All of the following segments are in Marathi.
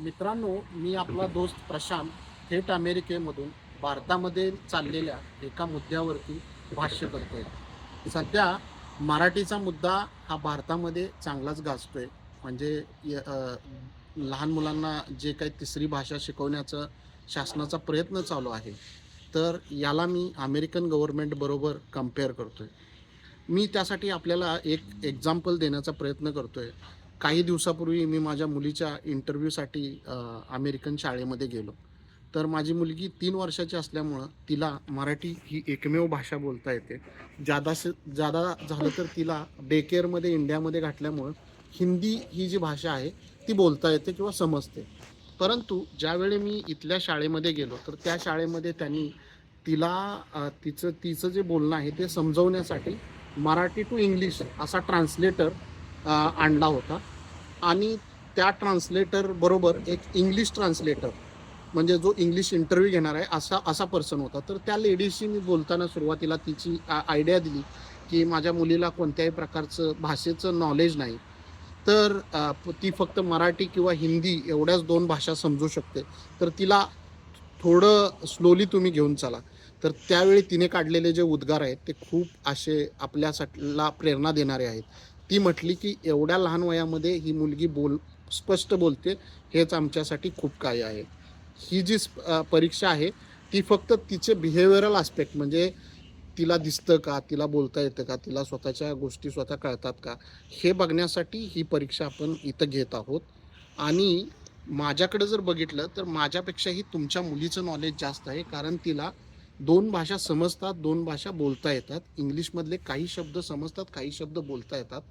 मित्रांनो मी आपला दोस्त प्रशांत थेट अमेरिकेमधून भारतामध्ये चाललेल्या एका मुद्द्यावरती भाष्य करतोय. सध्या मराठीचा मुद्दा हा भारतामध्ये चांगलाच गाजतोय. म्हणजे य- लहान मुलांना जे काही तिसरी भाषा शिकवण्याचं शासनाचा प्रयत्न चालू आहे तर याला मी अमेरिकन गव्हर्नमेंट बरोबर कंपेअर करतोय. मी त्यासाठी आपल्याला एक एक्झाम्पल देण्याचा प्रयत्न करतोय. काही दिवसापूर्वी मी माझ्या मुलीच्या इंटरव्ह्यूसाठी अमेरिकन शाळेमध्ये गेलो. तर माझी मुलगी तीन वर्षाची असल्यामुळं तिला मराठी ही एकमेव भाषा बोलता येते. जादा जादा झालं तर तिला डे केअरमध्ये इंडियामध्ये घातल्यामुळं हिंदी ही जी भाषा आहे ती बोलता येते किंवा समजते. परंतु ज्यावेळी मी इथल्या शाळेमध्ये गेलो तर त्या शाळेमध्ये त्यांनी तिला तिचं तिचं जे बोलणं आहे ते समजवण्यासाठी मराठी टू इंग्लिश असा ट्रान्सलेटर आणला होता. आणि त्या ट्रान्सलेटर बरोबर एक इंग्लिश ट्रान्सलेटर म्हणजे जो इंग्लिश इंटरव्ह्यू घेणार आहे असा असा पर्सन होता. तर त्या लेडीजशी मी बोलताना सुरुवातीला तिची आयडिया दिली की माझ्या मुलीला कोणत्याही प्रकारचं भाषेचं नॉलेज नाही. तर ती फक्त मराठी किंवा हिंदी एवढ्याच दोन भाषा समजू शकते. तर तिला थोडं स्लोली तुम्ही घेऊन चला. तर त्यावेळी तिने काढलेले जे उद्गार आहेत ते खूप असे आपल्यासाठीला प्रेरणा देणारे आहेत. ती म्हटली की एवढ्या लहान वयामध्ये ही मुलगी बोल स्पष्ट बोलते हेच आमच्यासाठी खूप काही आहे. ही जी स्प- परीक्षा आहे ती फक्त तिचे बिहेवियरल आस्पेक्ट म्हणजे तिला दिसतं का तिला बोलता येतं का तिला स्वतःच्या गोष्टी स्वतः कळतात का हे बघण्यासाठी ही परीक्षा आपण इथं घेत आहोत. आणि माझ्याकडे जर बघितलं तर माझ्यापेक्षाही तुमच्या मुलीचं नॉलेज जास्त आहे कारण तिला दोन भाषा समजतात दोन भाषा बोलता येतात. इंग्लिशमधले काही शब्द समजतात काही शब्द बोलता येतात.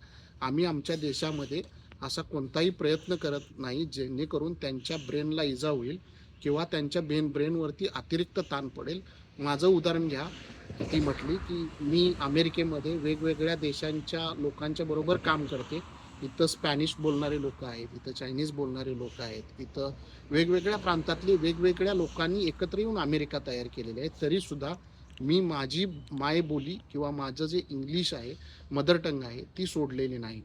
आम्ही आमच्या देशामध्ये असा कोणताही प्रयत्न करत नाही जेणेकरून त्यांच्या ब्रेनला इजा होईल किंवा त्यांच्या ब्रेन ब्रेनवरती अतिरिक्त ताण पडेल. माझं उदाहरण घ्या. ती म्हटली की मी अमेरिकेमध्ये वेगवेगळ्या देशांच्या लोकांच्या बरोबर काम करते. इथं स्पॅनिश बोलणारे लोक आहेत इथं चायनीज बोलणारे लोक आहेत इथं वेगवेगळ्या प्रांतातली वेगवेगळ्या लोकांनी एकत्र येऊन अमेरिका तयार केलेली आहे. तरीसुद्धा मी माझी मायबोली किंवा माझं जे इंग्लिश आहे मदर टंग आहे ती सोडलेली नाही.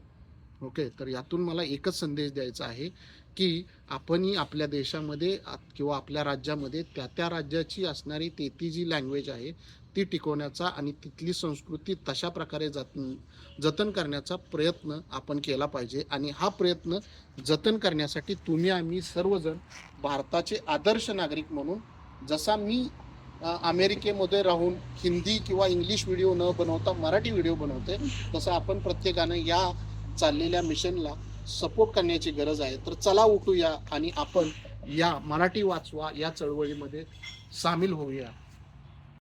ओके? तर यातून मला एकच संदेश द्यायचा आहे की आपणही आपल्या देशामध्ये किंवा आपल्या राज्यामध्ये त्या त्या राज्याची असणारी ते ती जी लँग्वेज आहे ती टिकवण्याचा आणि तिथली संस्कृती तशा प्रकारे जत जतन करण्याचा प्रयत्न आपण केला पाहिजे. आणि हा प्रयत्न जतन करण्यासाठी तुम्ही आम्ही सर्वजण भारताचे आदर्श नागरिक म्हणून जसा मी अमेरिकेमध्ये राहून हिंदी किंवा इंग्लिश व्हिडिओ न बनवता मराठी व्हिडिओ बनवते तसं आपण प्रत्येकानं या चाललेल्या मिशनला सपोर्ट करण्याची गरज आहे. तर चला उठूया आणि आपण या मराठी वाचवा या चळवळीमध्ये सामील होऊया.